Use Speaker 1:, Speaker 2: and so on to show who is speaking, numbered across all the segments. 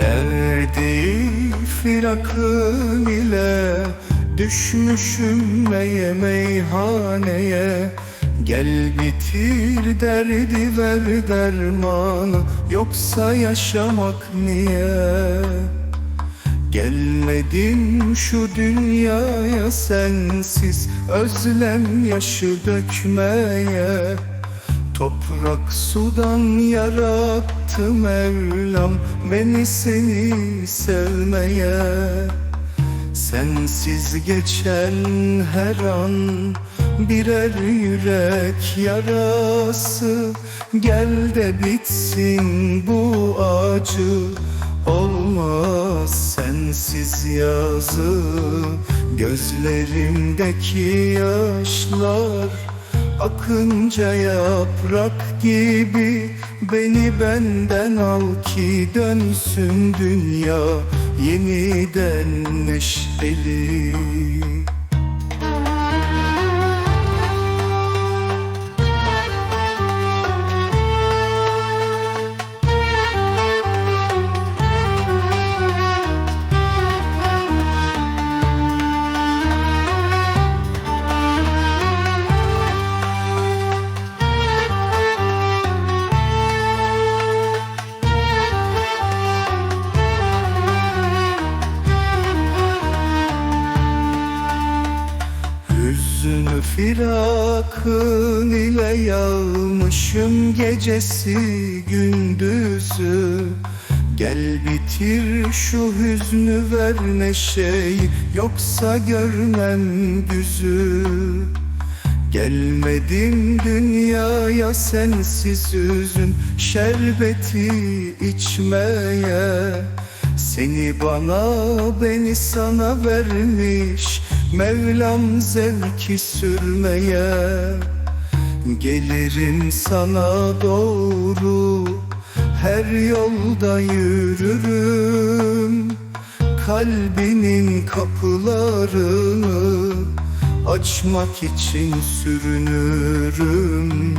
Speaker 1: Ebedi firakın ile Düşmüşüm meye meyhaneye. Gel bitir derdi ver dermanı Yoksa yaşamak niye? Gelmedim şu dünyaya sensiz Özlem yaşı dökmeye Toprak sudan yarattı Mevlam Beni seni sevmeye. Sensiz geçen her an Birer yürek yarası. Gel de bitsin bu acı. Olmaz sensiz yazı. Gözlerimdeki yaşlar Akınca yaprak gibi Beni benden al ki dönsün dünya Yeniden neşeli firakın ile yağmışım gecesi gündüzü. Gel bitir şu hüznü ver neşeyi Yoksa görmem güzü Gelmedim dünyaya sensiz üzün Şerbeti içmeye. Seni bana beni sana vermiş Mevlam zevki sürmeye Gelirim sana doğru. Her yolda yürürüm Kalbinin kapılarını Açmak için sürünürüm.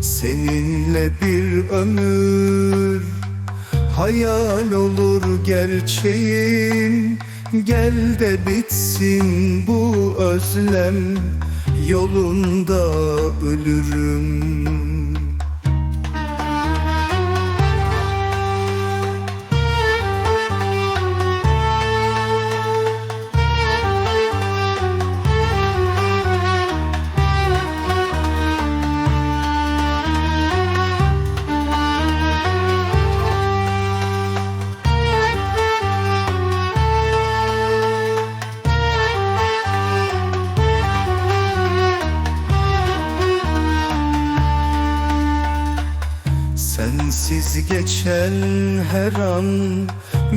Speaker 1: Seninle bir ömür Hayal olur gerçeğin Gel de bitsin bu özlem Yolunda ölürüm Sensiz geçen her an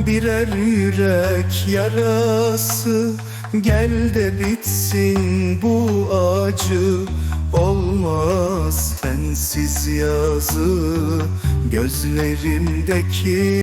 Speaker 1: birer yürek yarası. Gel de bitsin bu acı Olmaz sensiz yazı. Gözlerimdeki